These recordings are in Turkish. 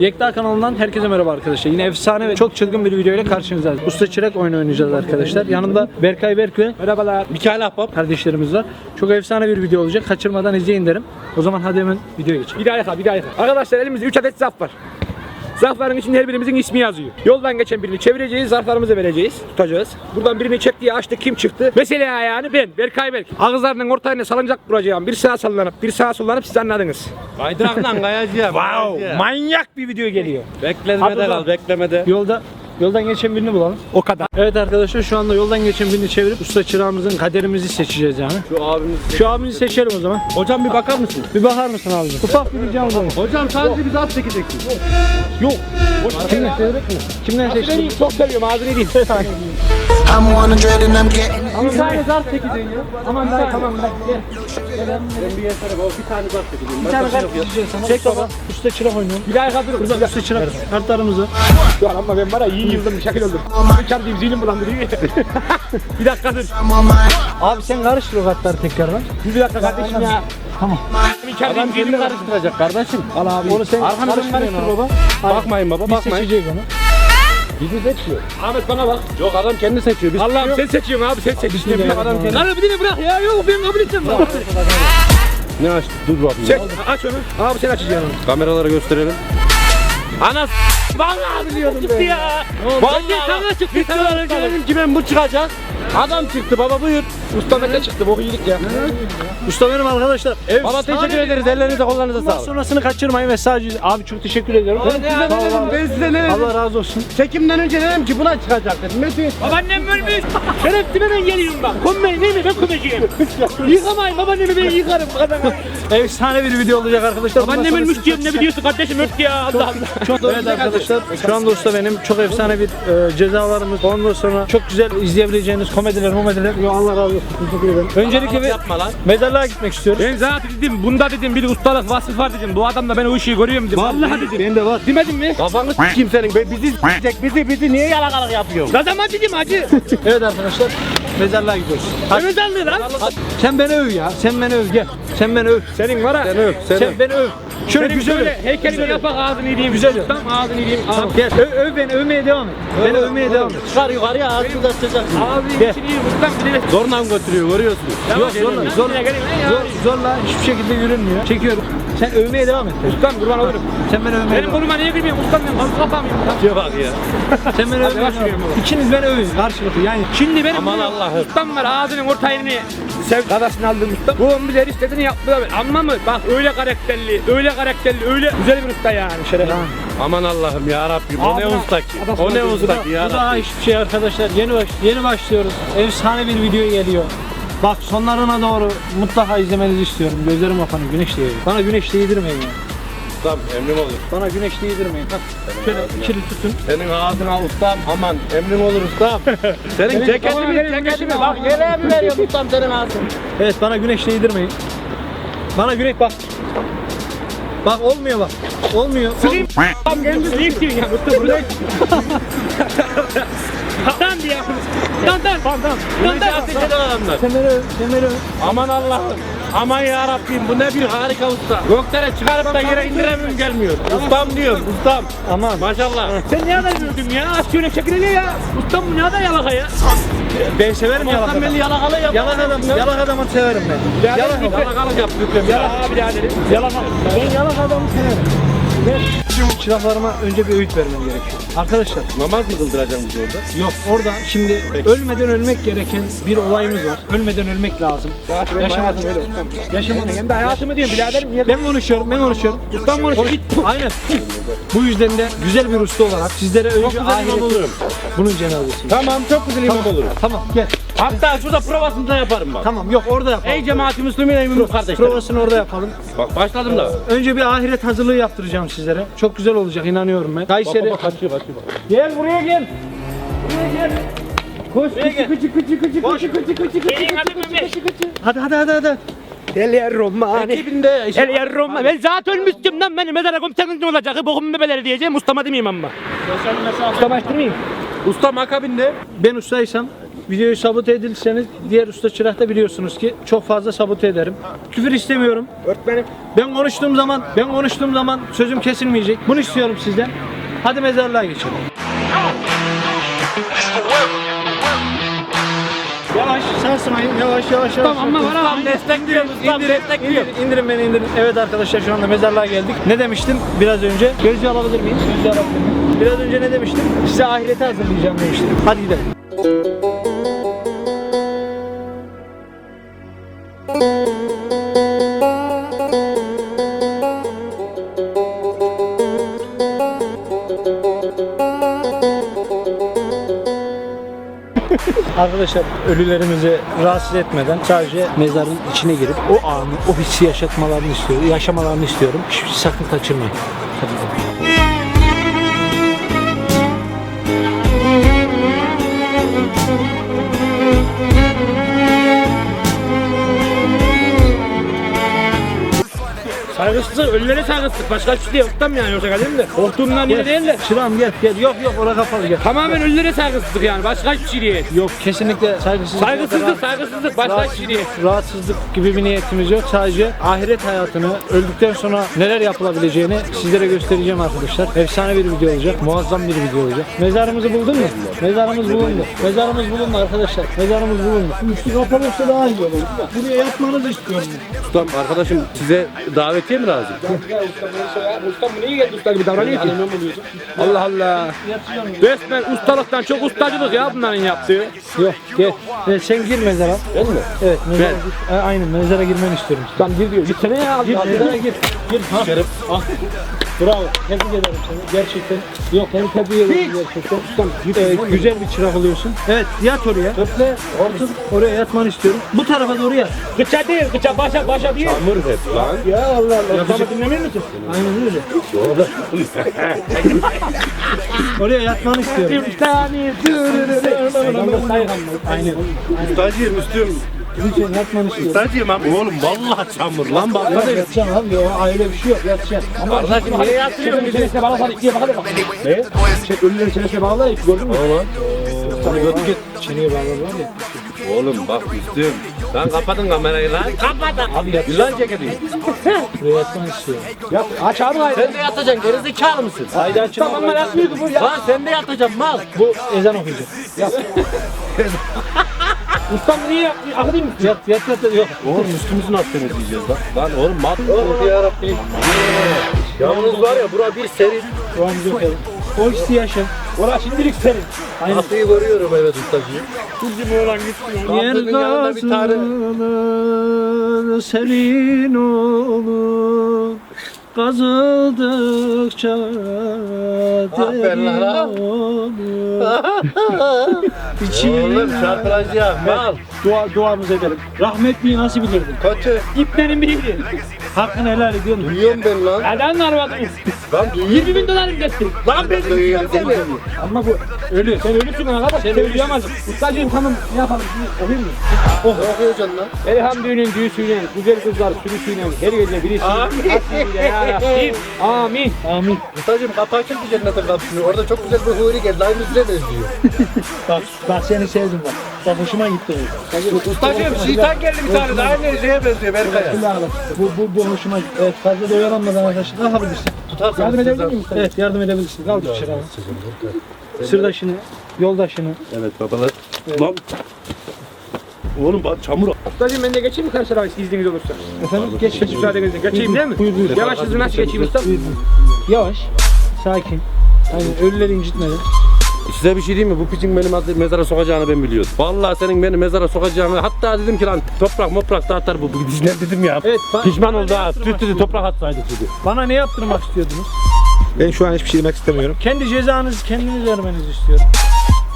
Yekta kanalından herkese merhaba arkadaşlar. Yine efsane ve çok çılgın bir video ile karşınızdayız. Usta Çırak oyunu oynayacağız arkadaşlar. Yanımda Berkay Berk ve Merhabalar. Mikail Ahbap. kardeşlerimiz var. Çok efsane bir video olacak. Kaçırmadan izleyin derim. O zaman hadi hemen videoya geçelim. Bir daha yaka, bir daha yaka. Arkadaşlar elimizde 3 adet zarf var. Zarfların içinde her birimizin ismi yazıyor. Yoldan geçen birini çevireceğiz, zarflarımızı vereceğiz, tutacağız. Buradan birini çek diye açtık, kim çıktı? Mesela yani ben, Berkay Berk. Ağızlarının ortaya salıncak kuracağım. Bir sağa sallanıp, bir sağa sollanıp siz anladınız. Kaydırakla kayacağım. Wow! Manyak bir video geliyor. Beklemede kal, beklemede. Yolda Yoldan geçen birini bulalım. O kadar. Evet arkadaşlar şu anda yoldan geçen birini çevirip usta çırağımızın kaderimizi seçeceğiz yani. Şu abimiz. Şu abimizi seçelim o zaman. Hocam bir bakar mısın? Bir bakar mısın abicim? Ufak bir ricam var. Hocam sadece bizi at çekeceksin. Yok. Kimden seçtik? Kimden Ben seçtik? çok seviyorum, ağzını yedeyim. I'm 100 and I'm getting bir tane zar çekeceksin ya. Aman bir tane. Tamam bırak gel. Ben bir yer sana bir tane zar çekeceğim. Bir tane zar çekeceğim. Çek baba. Üstte çırak oynuyorum. Bilal Kadir. Burada üstte çırak kartlarımızı. Ya ama ben var ya iyi yıldım bir şekil öldüm. Çar diyeyim zihnim bulandı diye. bir dakika dur. Abi sen karıştır o kartları tekrardan. Bir dakika kardeşim ya. Tamam. İçeride inceliğini karıştıracak kardeşim. Al abi. Onu sen Arkanı karıştır baba. Bakmayın baba bakmayın. Bir seçecek onu. Bizi seçiyor. Ahmet bana bak. Yok adam kendi seçiyor. Biz Allah'ım sen seçiyorsun abi sen seç. İşte bir adam kendi. Lan bir de bırak ya yok ben kabul etmem. Ne açtı? Dur bakayım. Çek aç onu. Abi sen açacaksın. Kameralara gösterelim. Anas. Vallahi biliyordum ben. ya. Vallahi sana çıktı. Sana dedim ki ben bu çıkacak. Adam çıktı baba buyur. Usta ne çıktı bu iyilik ya. Usta benim arkadaşlar. Baba teşekkür ederiz. Ellerinize kollarınıza sağlık. sonrasını kaçırmayın ve sadece abi çok teşekkür ediyorum. ne dedim? Ben size ne dedim? Allah razı olsun. Çekimden önce dedim ki buna çıkacak dedim. Metin. Babaannem ölmüş. Şerefime ben geliyorum bak. Kommeyi değil mi ben komeciyim. Yıkamayın babaannemi ben yıkarım. Efsane bir video olacak arkadaşlar. Babaannem ölmüş diyorum ne biliyorsun kardeşim öt ya Allah Allah. Çok evet arkadaşlar şu anda usta benim çok efsane bir e, cezalarımız ondan sonra çok güzel izleyebileceğiniz komediler komediler Yo, Allah razı olsun teşekkür ederim. Öncelikle bir Yapma lan. mezarlığa gitmek istiyoruz. Ben zaten dedim bunda dedim bir ustalık vasıf var dedim. Bu adam da ben o işi görüyorum dedim. Vallahi dedim. Benim de var. Demedim mi? Kafanı s**eyim senin. Be- Bizi s**ecek. Bizi bizi niye yalakalık yapıyorsun? Ne zaman dedim hacı? Evet arkadaşlar mezarlığa gidiyoruz. Hadi. Mehmet Ali lan. Sen beni öv ya. Sen beni öv gel. Sen beni öv. Senin var ha. Sen öp. Sen Sen öp. beni öv. Şöyle Senin güzel öv. öv. yapak ağzını yediğim. Güzel öv. Tam ağzını yediğim. Tamam gel. Öv, öv beni övmeye devam et. Beni övmeye devam et. Çıkar yukarıya ağzını da sıçacaksın. Ağzını içini bir de. Zorla mı götürüyor görüyorsun. Yok zorla, zorla, zor, zorla hiçbir şekilde yürünmüyor. Çekiyorum. Sen övmeye devam et. Ustam kurban olurum. Sen beni övmeye Benim devam et. koluma niye girmiyorsun? Ustam ben fazla kafamıyım. Şuraya bak ya. Sen beni övmeye devam et. yürüyorum baba. İkiniz beni övün karşılıklı yani. Şimdi benim Aman bu Allah'ım. ustam var ağzının orta yerini sev kadasını aldığım ustam. Bu onun bize istediğini yaptı. Ama mı? Bak öyle karakterli, öyle karakterli, öyle güzel bir usta yani şeref. Aman Allah'ım ya Rabbim. O ne Abi, usta ki? O ne gözü usta ki Bu ya daha Rabbim. hiçbir şey arkadaşlar. Yeni baş, yeni başlıyoruz. Efsane bir video geliyor. Bak sonlarına doğru mutlaka izlemenizi istiyorum. Gözlerim kapanıyor. Güneş değiyor. Bana güneş değdirmeyin ya. Ustam emrim olur. Bana güneş değdirmeyin. Bak şöyle ikili tutun. Senin ağzına ustam aman emrim olur ustam. Senin verin, ceketimi güneşimi bak yere mi veriyorsun ustam senin ağzın? Evet bana güneş değdirmeyin. Bana güneş bak. Bak olmuyor bak. Olmuyor. Sıkayım. Tam ne istiyorsun ya? Usta burada. Tamam diye. Tamam tamam tamam tamam. Güneşe tamam. ateş eden adamlar. Beni öv. Beni öv. Aman Allah'ım. Aman ya Rabbim bu ne bir harika usta. Göklere çıkarıp da yere indiremiyorum gelmiyor. Ustam diyorum ustam. Aman. Maşallah. Sen ne kadar gördün ya? Az şöyle çekileli ya. Ustam bu ne kadar yalaka ya? Ben severim yalak Ustam beni yalakalı yap. Yalak adam. Yalak adamı severim ben. Yalak bir- Yalakalık yap lütfen. Ya biraderim. Yalak Ben yalak adamı severim. Ben çıraklarıma önce bir öğüt vermem gerekiyor. Arkadaşlar Namaz mı kıldıracaksın biz orada? yok orada şimdi ölmeden ölmek gereken bir olayımız var. Ölmeden ölmek lazım. Yaşamak Yaşamak. Hem de hayatımı diyorum biraderim. Niye? Ben konuşuyorum, ben konuşuyorum. Ustam konuşuyor. Aynen. Bu yüzden de güzel bir usta olarak sizlere önce güzel imam ahirette olurum. bunun cenazesi. Tamam çok güzel imam olurum. Tamam gel. Hatta şurada provasını da yaparım bak. Tamam yok orada yapalım. Ey cemaati Müslümin ey mümin kardeşlerim. Provasını orada yapalım. Bak başladım da. Önce bir ahiret hazırlığı yaptıracağım sizlere. Çok güzel olacak inanıyorum ben. Kayseri. Bak kaçıyor kaçıyor bak. Gel buraya gel. Buraya gel. Koş kıçı kıçı kıçı kıçı kıçı kıçı kıçı kıçı Mehmet. Hadi hadi hadi hadi. El Romani. Ekibinde işte. El Romani. Ben zaten ölmüştüm lan benim mezara komiserin ne olacak? Bokum bebeleri diyeceğim. Ustama demeyeyim ama. Ustama açtırmayayım. Usta makabinde. Ben ustaysam videoyu sabote edilseniz diğer usta çırakta biliyorsunuz ki çok fazla sabote ederim. Küfür istemiyorum. Öğretmenim. Ben konuştuğum zaman ben konuştuğum zaman sözüm kesilmeyecek. Bunu istiyorum sizden. Hadi mezarlığa geçelim. Yavaş sarsmayın yavaş yavaş yavaş. Tamam ama bana bak destekliyoruz. Tam destekliyor. İndirin, indirin beni indirin. Evet arkadaşlar şu anda mezarlığa geldik. Ne demiştim biraz önce? Gözlüğü alabilir miyim? Gözlüğü alabilir miyim? Biraz önce ne demiştim? Size ahirete hazırlayacağım demiştim. Hadi gidelim. Arkadaşlar ölülerimizi rahatsız etmeden sadece mezarın içine girip o anı, o hissi yaşatmalarını istiyorum, yaşamalarını istiyorum. Hiç sakın kaçırmayın. Hadi Saygısızlık, ölülere saygısızlık. Başka hiçbir şey yok tam yani yoksa kaderim de. Korktuğumdan bile değil de. Şıram gel gel. Yok yok oraya kapalı gel. Tamamen ölülere saygısızlık yani. Başka hiçbir şey değil. Yok kesinlikle saygısızlık. Saygısızlık, saygısızlık. Başka hiçbir şey değil. rahatsızlık gibi bir niyetimiz yok. Sadece ahiret hayatını öldükten sonra neler yapılabileceğini sizlere göstereceğim arkadaşlar. Efsane bir video olacak. Muazzam bir video olacak. Mezarımızı buldun mu? Mezarımız bulundu. Mezarımız bulundu arkadaşlar. Mezarımız bulundu. Üstü kapalı olsa daha iyi olur. Buraya yatmanızı istiyorum. Ustam arkadaşım size davetiye mi lazım? Ustam niye geldi usta gibi davranıyor ki? Allah Allah. Resmen ustalıktan çok ustacılık ya bunların yaptığı. Yok gel. Evet, sen gir mezara. Ben mi? Evet mezara Ben. gir. E, aynen mezara girmeni istiyorum. Ustam gir diyor. Gitsene ya. Gir Allah mezara Allah. gir. Gir. Ha. Ah. Bravo. Tebrik ederim seni. Gerçekten. Yok seni tebrik ederim gerçekten. Ustam e, güzel bir çırak oluyorsun. Evet yat oraya. Öple. Otur. Oraya yatmanı istiyorum. Bu tarafa doğru yat. Kıça değil, kıça başa başa değil. Çamur hep lan. Ya Allah Allah. Ustamı dinlemiyor musun? Aynen öyle. oraya yatmanı istiyorum. Aynen. Ustacıyım üstüm. Lütfen yatmanı istiyorum. Ustacıyım abi. Oğlum vallahi çamur lan bak. Yok, yatacaksın abi. O aile bir şey yok. Yatacaksın. Ama Kardeşim niye yatırıyorsun? Bir tanesine bağlasana, ikiye bak hadi bak. Ne? Şey, ölüleri çenesine bağla, iki gördün mü? Oğlum. sana gördük et. Çeneye bağlarlar ya. Oğlum bak üstüm. Lan kapatın kamerayı lan. Kapatın. Abi yat. Yılan ceketi. Buraya yatmanı istiyorum. Yap, aç abi haydi. Sen de yatacaksın gerizekalı mısın? Haydi açın. Tamam ben yatmıyordu bu ya. Lan sen de yatacaksın mal. Bu ezan okuyacak. Yat. Ustam niye yaptı? Akı değil mi? Yat yat yat. Yok. Oğlum üstümüzü nasıl temizleyeceğiz lan? Lan oğlum mat. Oğlum yarabbim. Yalnız var ya bura bir serin. Şu an. O hissi yaşa. Orası şimdilik senin. Kapıyı görüyorum evet ustacığım. Kuzum oğlan gitti. Yer Kapının yanında bir tane. serin olur. Kazıldıkça lan ha. derin olur. Oğlum şarkılayacağım mal. Dua, duamızı edelim. Rahmetliyi nasıl bilirdin? Kötü. İplerin biriydi. Hakkını helal ediyor musun? Duyuyorum ben lan. Neden narvadın? Lan duyuyorum. 20 bin dolarım gitti. Lan ben duyuyorum seni. Ama bu ölü. Sen ölüsün arkadaş. Sen ölüyemezsin. Ustacığım tamam ne yapalım? Şimdi okuyayım mı? Ne okuyacaksın lan? Elhamdülillah düğüsüyle, güzel kızlar sürüsüyle, her gece birisi. Amin. Ya Rabbim. Amin. Amin. Ustacığım kapı açıldı cennetin kapısını. Orada çok güzel bir huri geldi. Aynı size benziyor. Bak, bak seni sevdim bak. Bak hoşuma gitti bu. Ustacığım şeytan geldi bir tane. de Aynı şeye benziyor Berkay'a. Bu, bu, bu hoşuma gitti. Evet fazla da oyalanmadan arkadaşlar kalkabilirsin. Tutarsan Yardım edebilir miyim? Evet yardım edebilirsin. Kalk dışarı. Sırdaşını, yoldaşını. Evet babalar. Lan. Oğlum bak çamur. Ustacığım ben de geçeyim mi karşı tarafa izniniz olursa? Efendim geç geç. Müsaade edin. Geçeyim değil mi? Buyur buyur. Yavaş hızlı nasıl geçeyim usta? Yavaş. Sakin. Aynen ölüleri incitmeden. Size bir şey diyeyim mi? Bu piçin beni mez- mezara sokacağını ben biliyordum. Vallahi senin beni mezara sokacağını hatta dedim ki lan toprak moprak dağıtar bu. Bu dizler dedim ya. Evet Pişman oldu ha. Tüt dedi toprak atsaydı dedi. bana ne yaptırmak istiyordunuz? Ben şu an hiçbir şey demek istemiyorum. Kendi cezanızı kendiniz vermenizi istiyorum.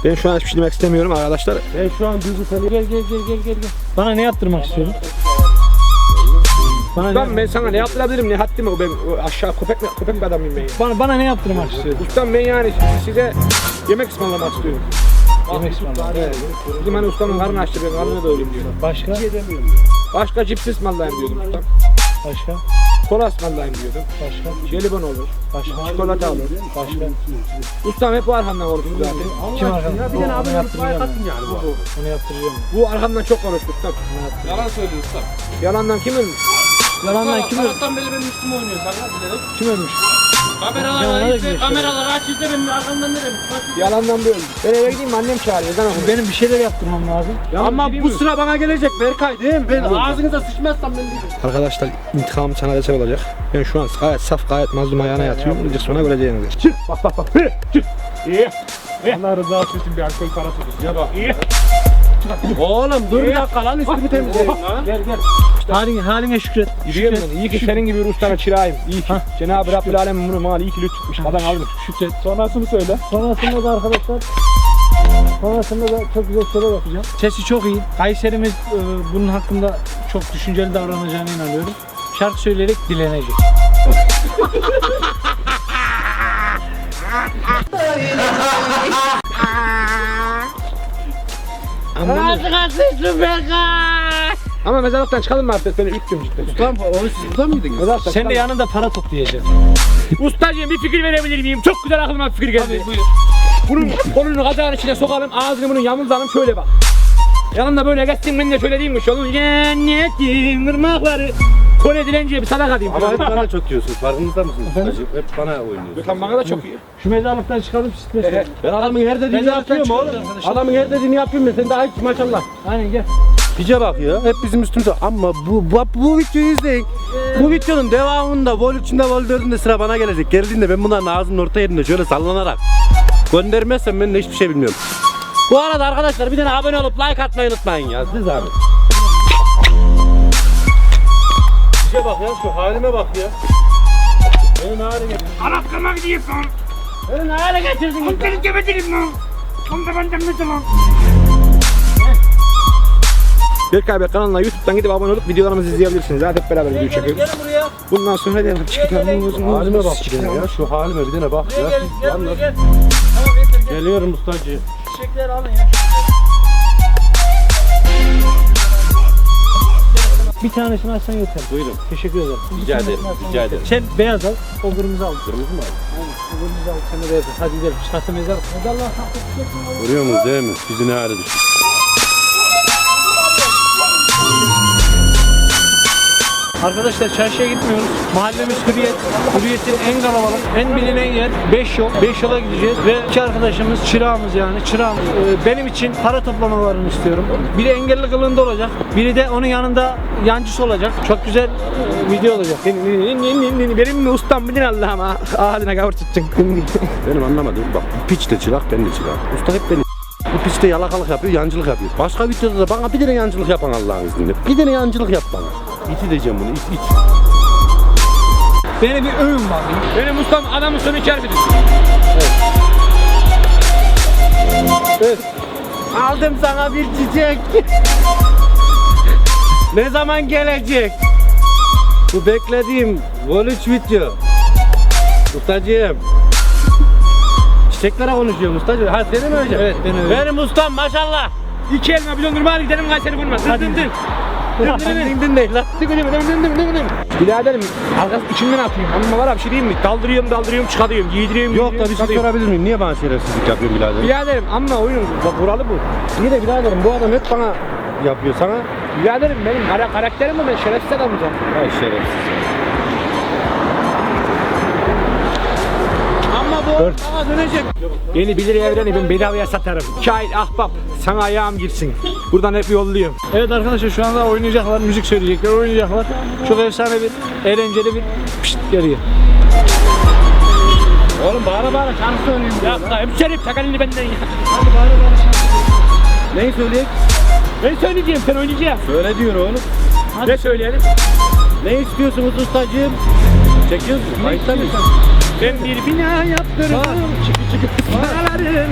Ben şu an hiçbir şey demek istemiyorum arkadaşlar. Ben şu an duygusal Gel gel gel gel gel gel. Bana ne yaptırmak istiyorum? Bana ne, Ustam ben sana ne yaptırabilirim ne haddim o ben o aşağı köpek mi, köpek bir adamım ben ya. bana, bana ne yaptırmak istiyorum? Ustam ben yani size yemek ısmarlamak istiyorum. Yemek ısmarlamak. Evet. Bizim hani ustamın karnı açtı ben karnına doyurayım diyorum. Başka? Başka cips ısmarlayayım diyordum ustam. Başka? Kola ısmarlayayım diyordum. Başka? Jelibon olur. Başka? Çikolata olur. Başka? Ustam hep bu arkamdan konuştu zaten. Kim arkamda? Ya bir tane like ben. atın yani bu. Onu yaptıracağım. Bu arkamdan çok konuştu ustam. Yalan söylüyorsun. Yalandan kim ölmüş? Yalandan kim ölmüş? Sabahtan beri benim üstüme oynuyor sana bilerek. Kim ölmüş? Kameralar Yalan açık, da kameralar aç izle benim arkamdan ne demiş? Yalandan bir öldü. Ben eve gideyim annem çağırıyor. Ezan okuyor. Benim bir şeyler yaptırmam lazım. Ama bu sıra bana gelecek Berkay değil mi? Ben ağzınıza sıçmazsam ben değilim. Arkadaşlar intikamım sana destek olacak. Ben şu an gayet saf gayet mazlum ayağına yatıyorum. Gıcık sonra göreceğiniz. Çık. Bak bak bak. Çık. İyi. Allah rızası için bir alkol parası. Ya bak. İyi. Oğlum dur bir dakika lan üstümü temizleyin lan. Gel gel. Haline, haline şükret. Yürüyorum ben. İyi ki senin gibi bir ustana çırağıyım. İyi ki. Cenab-ı Rabbül Alem bunu mal iyi ki lütfetmiş. Adam almış. Şükret. Sonrasını söyle. Sonrasında da arkadaşlar Sonrasında da çok güzel şeyler yapacağım. Sesi çok iyi. Kayserimiz e, bunun hakkında çok düşünceli davranacağına inanıyorum. Şarkı söyleyerek dilenecek. Ama mezarlıktan çıkalım mı artık? Beni üttüm cidden. Ustam o siz burada mıydınız? Mezarlıktan Sen de çıkalım. yanında para toplayacaksın. Ustacığım bir fikir verebilir miyim? Çok güzel aklıma bir fikir geldi. Bunun kolunu kazağın içine sokalım, ağzını bunun yamultalım şöyle bak. Yanımda böyle geçsin ben de şöyle diyeyim şu olun cennetin ırmakları. Kore dilenciye bir sadaka diyeyim. Ama hep bana çok diyorsunuz. Farkınızda mısınız ustacığım? Hep bana oynuyorsunuz. Lan bana da çok iyi. Şu mezarlıktan çıkalım stres. Ben adamın her dediğini yapıyorum oğlum. Adamın her dediğini yapıyorum ben. Sen daha hiç maşallah. Aynen gel. Pice bak ya. Hep bizim üstümüze. Ama bu, bu, bu videoyu izleyin. Bu videonun devamında Vol 3'ünde Vol 4'ünde sıra bana gelecek. Geldiğinde ben bunların ağzının orta yerinde şöyle sallanarak göndermezsem ben de hiçbir şey bilmiyorum. Bu arada arkadaşlar bir tane abone olup like atmayı unutmayın ya. Siz abi. Pice bak ya şu halime bak ya. Beni ne hale getirdin? Anahtarına gidiyorsun. Beni ne hale getirdin? Seni gebertirim lan. Onu da benden ne zaman? Berkay Bey kanalına YouTube'dan gidip abone olup videolarımızı izleyebilirsiniz. Hadi hep beraber video çekiyoruz. Gelin buraya. Bundan sonra da çıkıtalım. Halime bak bir ya. Şu halime bir tane bak ya. Gel gel gel. Tamam yeter gel. Geliyorum ustacı. Çiçekleri alın ya. Bir tanesini alsan yeter. Buyurun. Teşekkür ederim. Bir Rica tanesini ederim, rica yeter. ederim. Sen beyaz al, o kırmızı al. Kırmızı mı abi? O kırmızı al, sen de beyaz al. Hadi gidelim. Sahte mezar. Mezarlığa sahte? Görüyor musunuz değil mi? Bizi ne hale düştü. Arkadaşlar çarşıya gitmiyoruz. Mahallemiz Hürriyet. Hürriyet'in en kalabalık, en bilinen yer 5 yol. 5 yola gideceğiz ve iki arkadaşımız çırağımız yani çırağım. Ee, benim için para toplamalarını istiyorum. Biri engelli kılığında olacak. Biri de onun yanında yancısı olacak. Çok güzel e, video olacak. Benim mi ustam bilin Allah'ıma. Haline kavur tutsun. Benim anlamadım bak piç de çırak ben de çırak. Usta hep beni bu piç de yalakalık yapıyor, yancılık yapıyor. Başka videoda da bana bir tane yancılık yapan Allah'ın izniyle. Bir tane yancılık yap bana. İt edeceğim bunu, it it. Beni bir övün bakayım. Benim ustam adamın sonu içer bilir. Aldım sana bir çiçek. ne zaman gelecek? Bu beklediğim Vol 3 video. Ustacığım. Çiçeklere konuşuyorum ustacığım. Ha seni mi öveceğim? Evet, beni övün. Benim ustam maşallah. İki elma bir dondurma hadi gidelim Kayseri vurma. Dın dın dın. Ding değil lan. Dık dık dık. Biraderim arkası içimden atayım. Ama var ya bir şey diyeyim mi? Daldırıyorum daldırıyorum çıkarıyorum. Giydiriyorum Yok da bir şey çıkarıyorum. sorabilir miyim? Niye bana şerefsizlik yapıyorsun birader? Biraderim ama oyunun bu- kuralı bu. İyi de biraderim bu adam hep bana yapıyor sana. Biraderim benim kara karakterim bu ben şerefsiz adamcağım. Ay şerefsiz. Dönecek. Beni bilir evreni ben bedavaya satarım. Kain ahbap sana ayağım girsin. Buradan hep yolluyorum. Evet arkadaşlar şu anda oynayacaklar, müzik söyleyecekler, oynayacaklar. Çok efsane bir, eğlenceli bir pişt geliyor. Oğlum bağıra bağıra şarkı söyleyeyim. Ya da hemşerim tak elini benden ya. Neyi söyleyek? Ben söyleyeceğim sen oynayacaksın. Söyle diyor oğlum. Ne söyleyelim? Ne istiyorsunuz ustacığım? Çekiyorsun. Kayıtta mıyız? Ben bir bina yaptırdım. Çıkı çıkı paraların.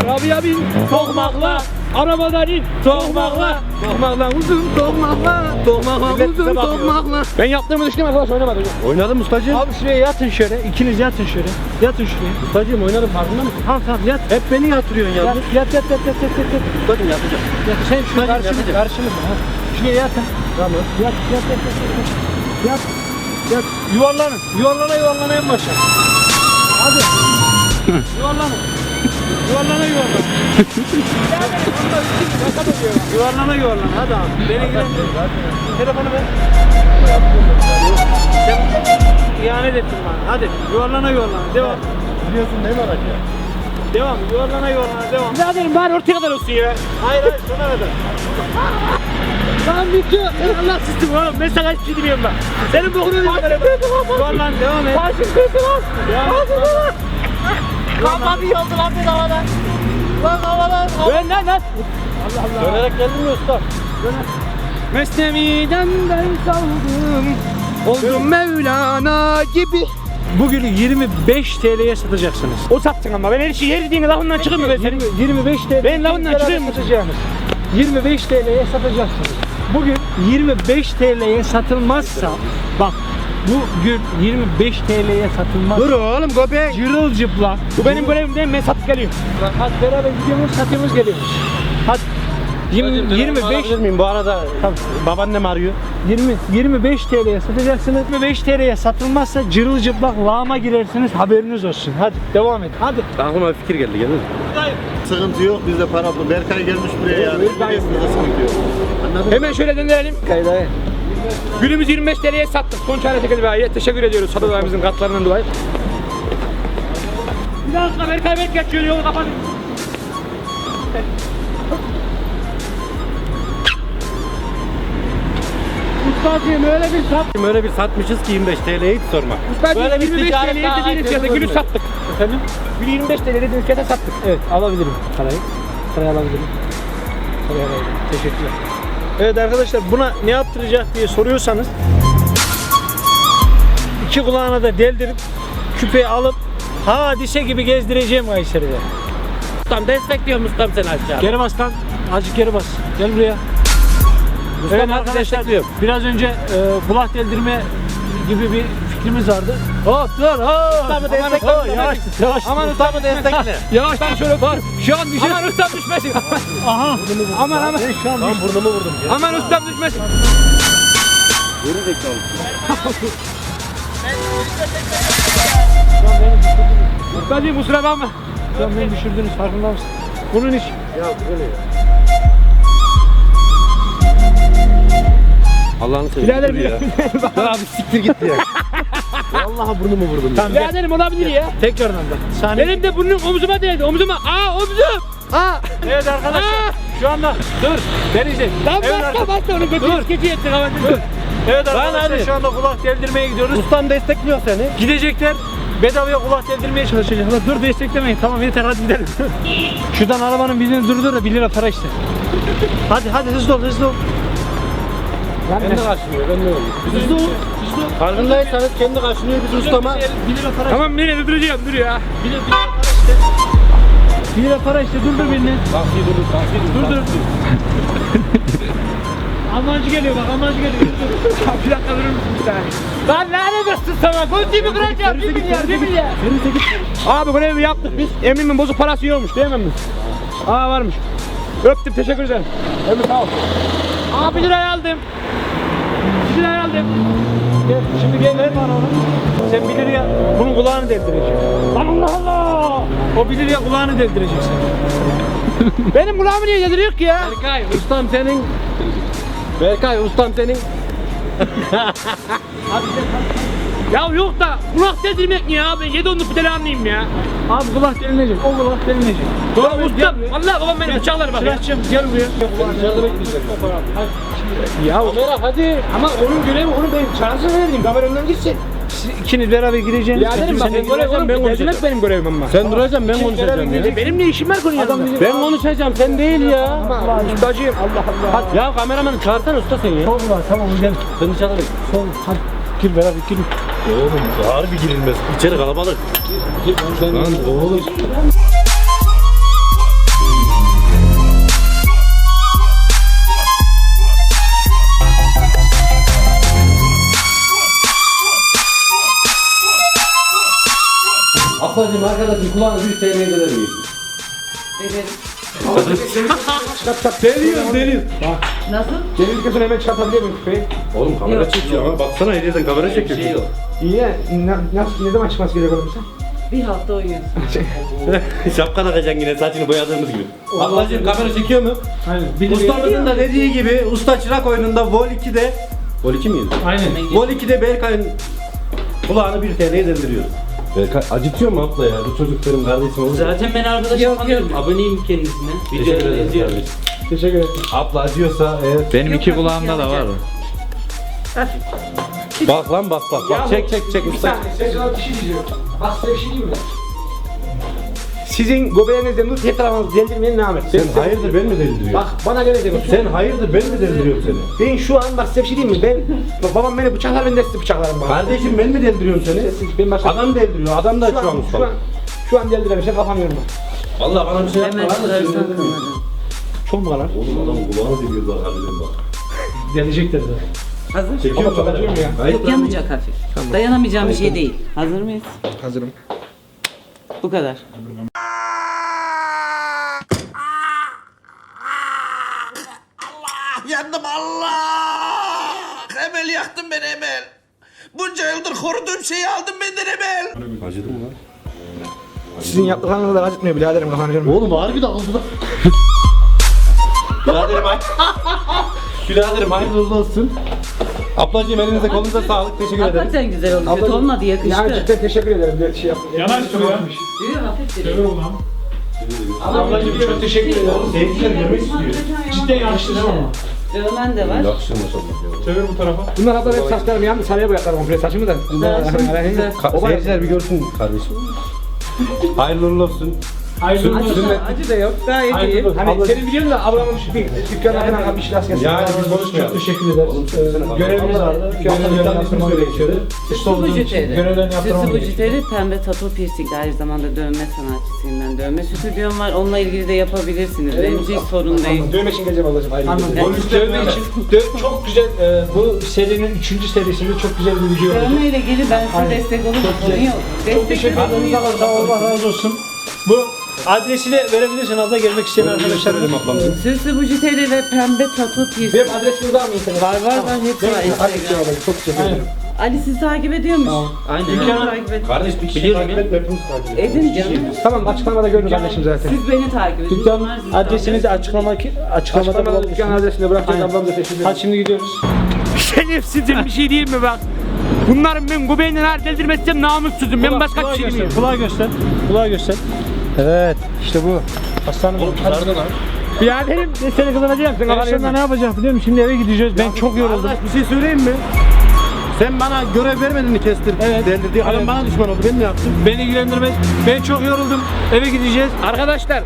Arabaya bin tokmakla. Arabadan in tokmakla. Tokmakla uzun tokmakla. Tokmakla Millet uzun bakıyor. tokmakla. Ben yaptığımı düşünüyorum arkadaş oynamadım. Oynadım ustacığım. Abi şuraya yatın şöyle, ikiniz yatın şöyle. Yatın şuraya. Ustacığım oynadım farkında mısın? Tamam tamam yat. Hep beni yatırıyorsun ya. Yat yat yat yat yat yat yat. yat. Ustacığım yatacağım. yat. Sen şu Hadi, karşımıza, karşımıza. Ha. Şuraya yatın. Tamam. Yat yat yat yat. Yat. yat. Gel. Yuvarlanın. Yuvarlana yuvarlana en başa. Hadi. yuvarlanın. Yuvarlana yuvarlana. yuvarlana yuvarlana. Hadi abi. Beni ilgilendir. Telefonu ver. İhanet ettin bana. Hadi. Yuvarlana yuvarlana. Devam. Biliyorsun değil mi araç ya? Devam. Yuvarlana yuvarlana. Devam. Biraderim bari ortaya kadar olsun ya. Hayır hayır. Sona kadar. Lan bitiyor. Allah sistem oğlum. Ben sana hiçbir şey demiyorum bak. Senin bokunu ödeyim. Yuvarlan. Devam et. Başım kırdı lan. Devam et. Kafa bir yoldu lan bir havadan. Lan havadan. Dön lan lan. Dönerek geldin mi usta? Mesnevi'den ben saldım. Oldum Mevlana gibi. Bugün 25 TL'ye satacaksınız. O sattın ama ben her şeyi her dediğin lafından çıkayım mı ben senin? 25 TL. Ben çıkayım mı? satacağınız. 25 TL'ye satacaksınız. Bugün 25 TL'ye satılmazsa bak bugün 25 TL'ye satılmaz. Dur oğlum köpek. Cırılcıplak. Bu benim görevim değil mi? Satıp geliyorum. Hadi beraber gidiyoruz satıyoruz geliyoruz. Hadi. 20, 25 Alabilir miyim? Bu arada babaannem arıyor. 20 25 TL'ye satacaksınız. 25 TL'ye satılmazsa cırılcıplak lağma girersiniz. Haberiniz olsun. Hadi devam edin. Hadi. Aklıma bir fikir geldi gelir mi? Sıkıntı yok bizde para bu. Berkay gelmiş buraya yani. Bir de sıkıntı yok. Anladın mı? Hemen şöyle döndürelim. Günümüz 25 TL'ye sattık. Son çare tekel bayiye teşekkür ediyoruz satıcılarımızın katlarından dolayı. Bir daha sonra Berkay Berk geçiyor yolu kapatın. Ustacığım öyle bir sat. Öyle bir satmışız ki 25 TL'ye hiç sorma. Ustacığım Böyle bir 25 ticaret TL'ye daha herkese fiyata gülü sattık. Efendim? Gülü 25 TL dediğiniz fiyata sattık. Evet alabilirim parayı. Parayı alabilirim. Parayı alabilirim. Teşekkürler. Evet arkadaşlar buna ne yaptıracak diye soruyorsanız iki kulağına da deldirip küpeyi alıp hadise gibi gezdireceğim Kayseri'de. Ustam destekliyorum ustam seni aşağı. Geri bas lan. Azıcık geri bas. Gel buraya. Ustam Evet arkadaşlar biraz önce e, kulak deldirme gibi bir fikrimiz vardı. Hop dur hop. Ustamı destekle, Yavaş yavaş. Aman ustamı destekle. Yavaş lan şöyle var. Şu an düşün. Aman ustam düşmesin. Aha. aman aman. Ben şu an Lan burnumu vurdum. ya. Aman ustam düşmesin. Ustacığım kusura bakma. şu an beni düşürdünüz farkında mısın? Bunun iş. Allah'ını seveyim. Birader dur bir ya. Ya abi siktir git ya. Vallahi burnumu vurdum. Tamam gel. Biraderim olabilir ya. Tekrardan da. Saniye. Benim de burnum omzuma değdi. Omzuma. Aa omzum. Aa. Evet arkadaşlar. Aa! Şu anda dur. Denizli. Lan Evet, arkadaşlar. bak onu Dur. götür. Keçi ettik ama. evet arkadaşlar hadi. şu anda kulak deldirmeye gidiyoruz. Ustam destekliyor seni. Gidecekler. Bedavaya kulak deldirmeye çalışacaklar. Dur desteklemeyin. Tamam yeter hadi gidelim. Şuradan arabanın birini durdur da 1 lira para iste. Hadi hadi hızlı ol hızlı ol. Kendi karşılıyor ben ne olayım. Hızlı ol. Hızlı ol. Farkındaysanız kendi karşılıyor biz ustama. 1 lira para Tamam nereye duracağım dur ya. 1 lira, 1 lira para iste. 1 lira para iste durdur birini. Taksi dur, taksi dur. Dur dur. Almancı geliyor bak Almancı geliyor. Bir dakika durur musun bir saniye? Lan lanet olsun sana. Gözümü kıracağım. 1 milyar 1 milyar. Abi görevi yaptık biz. Emin'in bozuk parası yiyormuş değil mi Emin? Aa varmış. Öptüm teşekkür ederim. Emin sağ ol. Aa 1 lirayı aldım. 1 lirayı aldım. Gel, Şimdi gel ver bana onu. Sen 1 liraya bunun kulağını deldireceksin. Lan Allah Allah. O 1 liraya kulağını deldireceksin. Benim kulağımı niye yediriyor ki ya? Berkay ustam senin. Berkay ustam senin. Ya yok da kulak dedirmek mi ya? Ben 7 onluk bir anlayayım ya. Abi kulak delinecek. O kulak delinecek. Doğru ustam. Vallahi babam benim bıçaklar bak ya. Gel buraya. Ya Ömer hadi. Ama onun görevi onu ben şansını verdim. Kameramdan gitsin. İkiniz beraber gireceğiniz. Biraderim bak ben görevim. Ben konuşacağım. benim görevim ama. Sen duracaksın ben konuşacağım ya. Benim ne işim var konunun yanında? Ben konuşacağım sen değil ya. Allah ustacığım Allah Allah. Ya kameramanı çağırsana usta sen ya. Sol var tamam gel. Ben dışarıda Sol hadi. Gir beraber girin. Oğlum harbi girilmez. İçeri kalabalık. Lan oğlum. Ablacığım arkadaşım kulağını 100 TL'ye verir miyiz? Çıkart çıkart. Deliyoruz deliyoruz. Nasıl? Denizlikten sonra hemen çıkartabiliyor muyum küpeyi? Oğlum kamera çekiyor ama baksana hediyeden kamera çekiyor. şey İyi ya. Ne, nasıl, ne zaman çıkması gerekiyor mesela? Bir hafta uyuyorsun. Şapka takacaksın yine saçını boyadığımız gibi. Ablacığım kamera çekiyor mu? Aynen. Ustamızın da dediği gibi usta çırak oyununda Vol 2'de Vol 2 miydi? Aynen. Vol 2'de Berkay'ın kulağını bir TL'ye dendiriyoruz. Acıtıyor mu abla ya? Bu çocuk benim kardeşim olur. Zaten ben arkadaşım tanıyorum. Aboneyim kendisine. Videoları izliyorum. Teşekkür ederim. Abla acıyorsa evet. Benim iki kulağımda da var. Bak lan bak bak bak. Çek çek çek Bir usta. saniye. Sen sana bir şey diyeceğim. Bak size bir şey diyeyim mi? Sizin göbeğinizde nur hep tarafınızı deldirmeyin namet. Sen hayırdır ben mi deldiriyorum? Bak bana gelecek. Sen hayırdır ben mi deldiriyorum seni? Ben şu an bak size bir şey diyeyim mi? Ben bak babam beni bıçaklar ben de sizi bıçaklarım bak. Kardeşim ben mi deldiriyorum seni? Ben başka Adam deldiriyor. Adam da şu şu an, an şu an, şu an deldiremişim kafamıyorum bak. Vallahi bana bir şey yapma Hemen lan da çıkarsan sinirlendim. kanadı. Çok mu lan? Oğlum adam kulağını deliyor bak harbiden bak. Gelecektir de. Hazır? Çekiyor Ama çok kamera. acıyor mu ya? Hayır. Yok yanacak hafif. Dayanamayacağım bir şey değil. Hazır mıyız? Hazırım. Bu kadar. Yandım Allah! Emel yaktın beni Emel. Bunca yıldır koruduğum şeyi aldın benden Emel. Acıdı mı lan? Sizin yaptıklarınız da acıtmıyor biraderim kafanı görmüyor. Oğlum harbi de ağzına. Biraderim ay. Biraderim hayırlı olsun. Ablacığım elinize kolunuza sağlık. Teşekkür ederim. Hakikaten güzel oldu. Kötü olmadı yakıştı. Yani cidden teşekkür ederim. Bir şey yaptım. Yanaş şuraya. Yok, hafif bir. Ablacığım çok teşekkür ederim. Sevgiler yemek istiyor. Cidden yakıştı değil mi ama? Dövmen de var. Yakışır maşallah. Çevir bu tarafa. Bunlar hatta hep saçlarım yandı. Sarıya boyatlar komple saçımı da. Seyirciler bir görsün kardeşim. Hayırlı uğurlu olsun. Acı acı da yok. Gayet iyi. Hani senin biliyorsun da ablamın bir dükkanına falan bir şey rast gelsin. Yani biz Çok konuşmayalım. teşekkür ederiz. Görevimiz vardı. Görevlerini yaptırmak gerekiyordu. Usta olduğum için Bujiteri. görevlerini yaptırmam Süslü gerekiyor. Bujiteri pembe tato piercing aynı zamanda dövme sanatçısıyım ben. Dövme stüdyom var. Onunla ilgili de yapabilirsiniz. Benim için hiç sorun değil. Dövme için geleceğim ablacığım. Ayrı Anladım. bir- dövme için dö- çok güzel e, bu serinin 3. serisinde çok güzel bir video oldu. Dövme ile ilgili ben size destek olurum. Sorun yok. Çok Destek teşekkür ederim. Sağ ol, sağ ol, Allah razı olsun. Bu adresi de verebilirsin abla gelmek isteyen arkadaşlar. Süslü Bujiteri ve pembe tato piercing. Benim adresim var mı internet? Var var var hepsi var Hadi Instagram. Çok teşekkür ederim. Ali sizi takip ediyormuş. Aynen. Dükkanı takip et. Kardeş bir kişi takip etme hepimiz takip edelim. Edin canım. Tamam açıklamada görün kardeşim zaten. Siz beni takip edin. Dükkan adresini de açıklama açıklamada Açıklamada dükkan bulabilirsiniz. adresini bırakacağız Aynen. ablam da teşekkür ederim. Hadi şimdi gidiyoruz. Şerefsizim bir şey diyeyim mi bak? Bunların ben göbeğinden her deldirmezsem namussuzum. Ben başka bir şey göster, bilmiyorum. Kulağı göster. Kulağı göster. Evet işte bu. Hastanın Biraderim ben seni kazanacağım. Sen Ben kafanı şimdi ne yorma. yapacağım biliyor musun? Şimdi eve gideceğiz. Ben çok yoruldum. Arkadaş bir şey söyleyeyim mi? Sen bana görev vermedin mi kestir? Evet. Deldirdi. Adam bana düşman oldu. Ben ne yaptım? Beni ilgilendirmez. Ben çok yoruldum. Eve gideceğiz. Arkadaşlar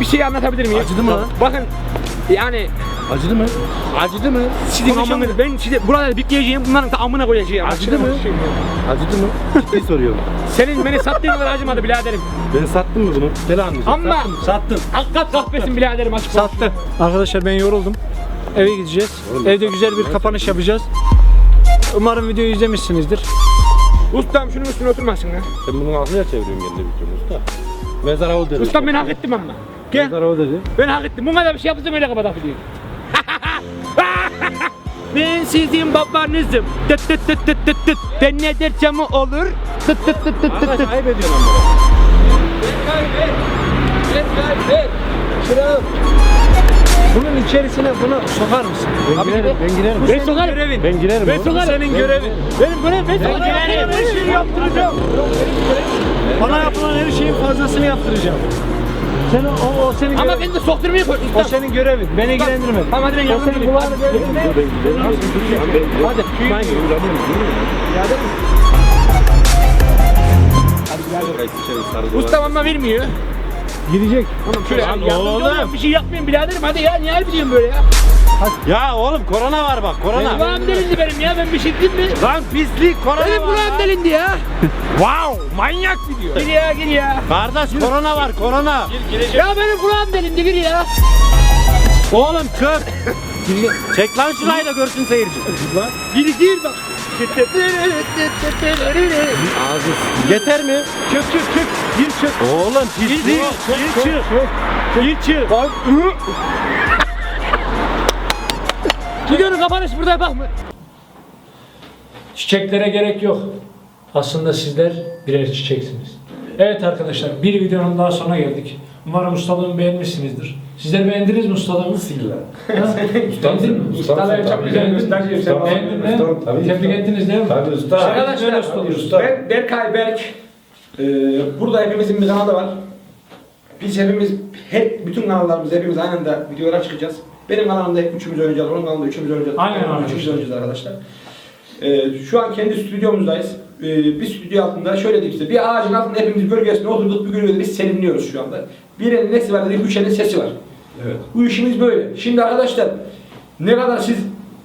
bir şey anlatabilir miyim? Acıdı mı lan? Bakın yani Acıdı mı? Acıdı mı? sizin amını ben size buraları bitleyeceğim bunların da amına koyacağım. Acıdı mı? Acıdı mı? Ciddi soruyorum. Senin beni sattığın kadar acımadı biraderim. Ben sattım mı bunu? Gel anlayacağım. Ama Sattım. hakikat kahpesin biraderim açık Sattı. Arkadaşlar ben yoruldum. Eve gideceğiz. Evde güzel bir kapanış yapacağız. Umarım videoyu izlemişsinizdir. Ustam şunun üstüne oturmasın ha. Sen bunu aklına çeviriyorsun kendi bütçeni usta. Mezara ol dedi. Ustam ben hak ettim ama. Gel. Mezara ol dedi. Ben hak ettim. Bu kadar bir şey yapsam öyle kapatabiliyorum. Ben sizin babanızım. Tıt tıt tıt tıt tıt tıt. Ben ne dersem o olur. Tıt tıt tıt tıt tıt tıt. ayıp ediyorsun ama. Bunun içerisine bunu sokar mısın? Ben girerim. Ben girerim. Ben sokarım. Ben girerim. Ben sokarım. Senin görevin. Benim görevim. Ben sokarım. Her şeyi yaptıracağım. Bana yapılan her şeyin fazlasını yaptıracağım. Sen o, o, o senin Ama görevin. ben de sokturmayı koy. O senin görevin. Beni ilgilendirmez. Tamam hadi ben O yanına senin gideyim. kulağını deldirme. Hadi. Ben Ustam ama vermiyor. Gidecek. Şöyle Lan yardımcı oğlum. Bir şey yapmayın biraderim hadi ya niye her biliyorum böyle ya? Ya oğlum korona var bak korona. Kulağım delindi benim ya ben bir şey dedim mi? Lan pislik korona Benim var. kulağım delindi ya. Wow manyak video. Gir ya gir ya. Kardeş korona var korona. Ya benim kulağım delindi gir ya. Oğlum kır. Çek lan şurayı da görsün seyirci. Gir gir bak. Yeter mi? Çık çık çık. Gir çık. Oğlum pislik. Gir çık. Gir çık. Bak. Videonun kapanış burada bak. Çiçeklere gerek yok. Aslında sizler birer çiçeksiniz. Evet arkadaşlar bir videonun daha sonuna geldik. Umarım ustalığımı beğenmişsinizdir. Sizler beğendiniz mi ustalığımı? Beğendin mi? Ustalar çok güzel sen. Beğendin mi? Tebrik ettiniz değil mi? Tabii usta. Arkadaşlar ben Berkay Berk. Ee, burada hepimizin bir kanalı var. Biz hepimiz, hep bütün kanallarımız hepimiz aynı anda videolara çıkacağız. Benim kanalımda hep üçümüz oynayacağız, onun kanalında üçümüz oynayacağız. Aynen Onun arkadaşlar. Üçümüz oynayacağız arkadaşlar. Ee, şu an kendi stüdyomuzdayız. Ee, bir stüdyo altında şöyle diyeyim size. Bir ağacın altında hepimiz gölgesine oturduk. Bir gölgede biz serinliyoruz şu anda. Bir elin nesi var dedik, üç elin sesi var. Evet. Bu işimiz böyle. Şimdi arkadaşlar ne kadar siz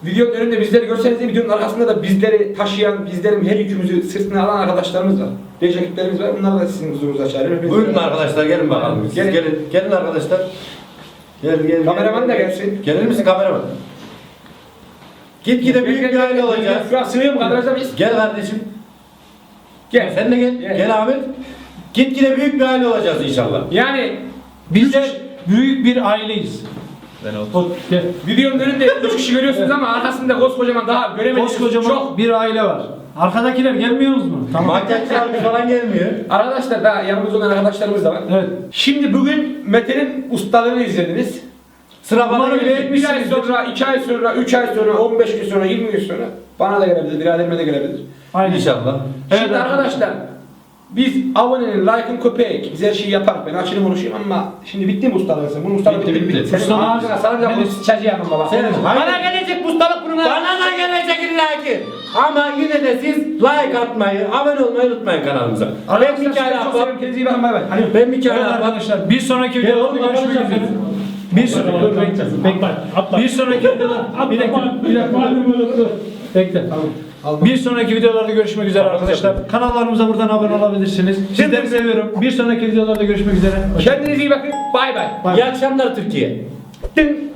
videonun önünde bizleri görseniz de videonun arkasında da bizleri taşıyan, bizlerin her yükümüzü sırtına alan arkadaşlarımız var. Reji ekiplerimiz var. Bunlar da sizin huzurunuza çağırıyor. Buyurun arkadaşlar gelin bakalım. Siz Gelin. gelin. Gelin arkadaşlar. Gelin gelin. Kameraman da gelsin. Gelir misin kameraman? Gitgide büyük bir aile olacağız. Şu an sığıyor mu kadrajda biz? Gel kardeşim. Gel. Sen de gel. Gel. Gel, Ahmet. Gitgide büyük bir aile olacağız inşallah. Yani Bizler büyük bir aileyiz. O, gel. videonun önünde üç kişi görüyorsunuz ama arkasında koskocaman daha göremediğiniz Koskocaman çok bir aile var. Arkadakiler gelmiyorsunuz mu? Tamam. Makyajçılarımız falan gelmiyor. Arkadaşlar daha yanımızda olan arkadaşlarımız da var. Evet. Şimdi bugün Mete'nin ustalığını izlediniz. Sıra bana Umarım gelecek. Bir ay sonra, iki ay sonra, üç ay sonra, 15 gün sonra, 20 gün sonra bana da gelebilir, biraderime de gelebilir. Aynen. İnşallah. Evet Şimdi arkadaşlar biz abonenin, like'ın köpek, biz her şeyi yaparız. Ben açını konuşayım ama şimdi bitti mi ustalığı sen? Bunun ustalığı bitti, bitti. Senin Ustalığı- ağzına sarınca bunu sıçacağım baba. Senin- Bana gelecek bu ustalık bunun Bana da gelecek illa ki. Ama yine de siz like atmayı, abone olmayı unutmayın kanalımıza. Ben bir bay. Hadi. Ben bir yapmam. arkadaşlar bir sonraki videoda görüşmek üzere. Bir sonraki bekle. Bir sonraki videoda bir dakika. Bir dakika. Bekle. Bir sonraki videolarda görüşmek üzere arkadaşlar. Kanallarımıza buradan abone olabilirsiniz. Sizleri seviyorum. Bir sonraki videolarda görüşmek üzere. Hoşça kalın. Kendinize iyi bakın, bay bay. İyi akşamlar Türkiye. Dın.